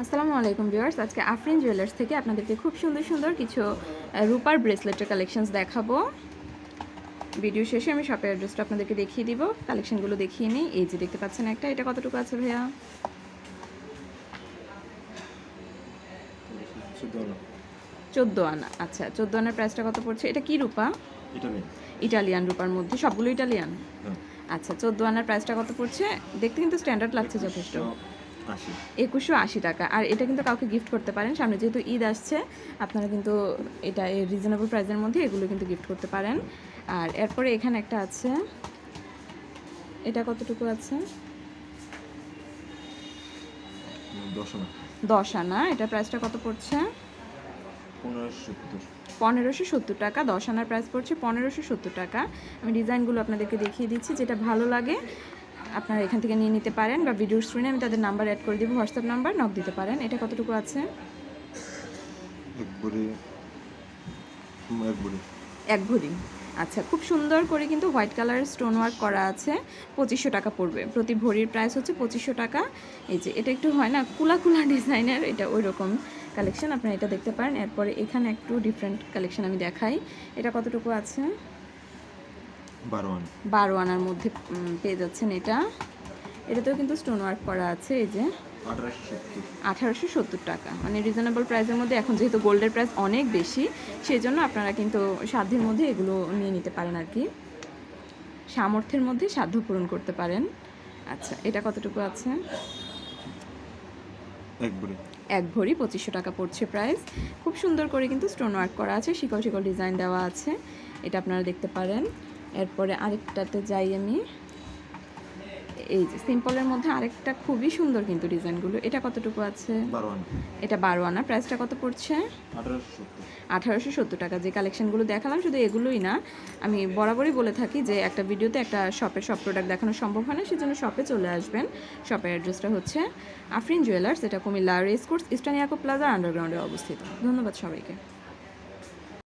আসসালামু আলাইকুম ভিউয়ার্স। আজকে আফরিন জুয়েলার্স থেকে আপনাদেরকে খুব সুন্দর সুন্দর কিছু রূপার ব্রেসলেটের কালেকশনস দেখাবো। ভিডিও শেষে আমি শপের অ্যাড্রেসটা আপনাদেরকে দেখিয়ে দিব। কালেকশনগুলো দেখিয়ে নিই। এই যে দেখতে পাচ্ছেন একটা এটা কতটুকু আছে ভাইয়া? চোদ্দ আনা। আচ্ছা চোদ্দ আনার প্রাইসটা কত পড়ছে? এটা কি রূপা? ইটালিয়ান। রূপার মধ্যে সবগুলো ইটালিয়ান? হ্যাঁ। আচ্ছা চোদ্দ আনার প্রাইসটা কত পড়ছে? দেখতে কিন্তু স্ট্যান্ডার্ড লাগছে যথেষ্ট। একুশশো আশি। টাকা। আর এটা কিন্তু কাউকে গিফট করতে পারেন। সামনে যেহেতু ঈদ আসছে আপনারা কিন্তু এটা এই রিজনেবল প্রাইসের মধ্যে এগুলো কিন্তু গিফট করতে পারেন। আর এরপরে এখানে একটা আছে। এটা কতটুকু আছে? দশ আনা। এটা প্রাইসটা কত পড়ছে? পনেরোশো সত্তর। পনেরোশো সত্তর টাকা। দশ আনার প্রাইস পড়ছে পনেরোশো সত্তর টাকা। আমি ডিজাইনগুলো আপনাদেরকে দেখিয়ে দিচ্ছি। যেটা ভালো লাগে আপনারা এখান থেকে নিয়ে নিতে পারেন বা ভিডিওর স্ক্রিনে আমি তাদের নাম্বার অ্যাড করে দিব হোয়াটসঅ্যাপ নাম্বার নক দিতে পারেন। এটা কতটুকু আছে? এক ভরি। আচ্ছা খুব সুন্দর করে কিন্তু হোয়াইট কালারের স্টোন ওয়ার্ক করা আছে। পঁচিশশো টাকা পড়বে। প্রতি ভরির প্রাইস হচ্ছে পঁচিশশো টাকা। এই যে এটা একটু হয় না কুলা কুলা ডিজাইনের এটা ওই রকম কালেকশন আপনারা এটা দেখতে পারেন। এরপরে এখানে একটু ডিফারেন্ট কালেকশন আমি দেখাই। এটা কতটুকু আছে? বারো আনা বারো আনার মধ্যে পেয়ে যাচ্ছেন এটা। এটাতেও কিন্তু স্টোন ওয়ার্ক করা আছে এই যে। আঠারোশো সত্তর। আঠারোশো সত্তর টাকা। মানে রিজনেবল প্রাইসের মধ্যে এখন যেহেতু গোল্ডের প্রাইস অনেক বেশি সেই জন্য আপনারা কিন্তু সাধ্যের মধ্যে এগুলো নিয়ে নিতে পারেন আর কি। সামর্থ্যের মধ্যে সাধ্য পূরণ করতে পারেন। আচ্ছা এটা কতটুকু আছে? এক ভরি। এক ভরি পঁচিশশো টাকা পড়ছে প্রাইস খুব সুন্দর করে কিন্তু স্টোন ওয়ার্ক করা আছে শিকল শিকল ডিজাইন দেওয়া আছে। এটা আপনারা দেখতে পারেন। এরপরে আরেকটাতে যাই আমি। এই যে সিম্পলের মধ্যে আরেকটা খুবই সুন্দর কিন্তু ডিজাইনগুলো। এটা কতটুকু আছে? এটা বারো আনা। প্রাইসটা কত পড়ছে? আঠারোশো সত্তর। টাকা। যে কালেকশনগুলো দেখালাম শুধু এগুলোই না আমি বরাবরই বলে থাকি যে একটা ভিডিওতে একটা শপের সব প্রোডাক্ট দেখানো সম্ভব হয় না সেজন্য শপে চলে আসবেন। শপের অ্যাড্রেসটা হচ্ছে আফরিন জুয়েলার্স এটা কুমিল্লা রেস কোর্স ইস্টার্ন ইয়াকো প্লাজা আন্ডারগ্রাউন্ডে অবস্থিত। ধন্যবাদ সবাইকে।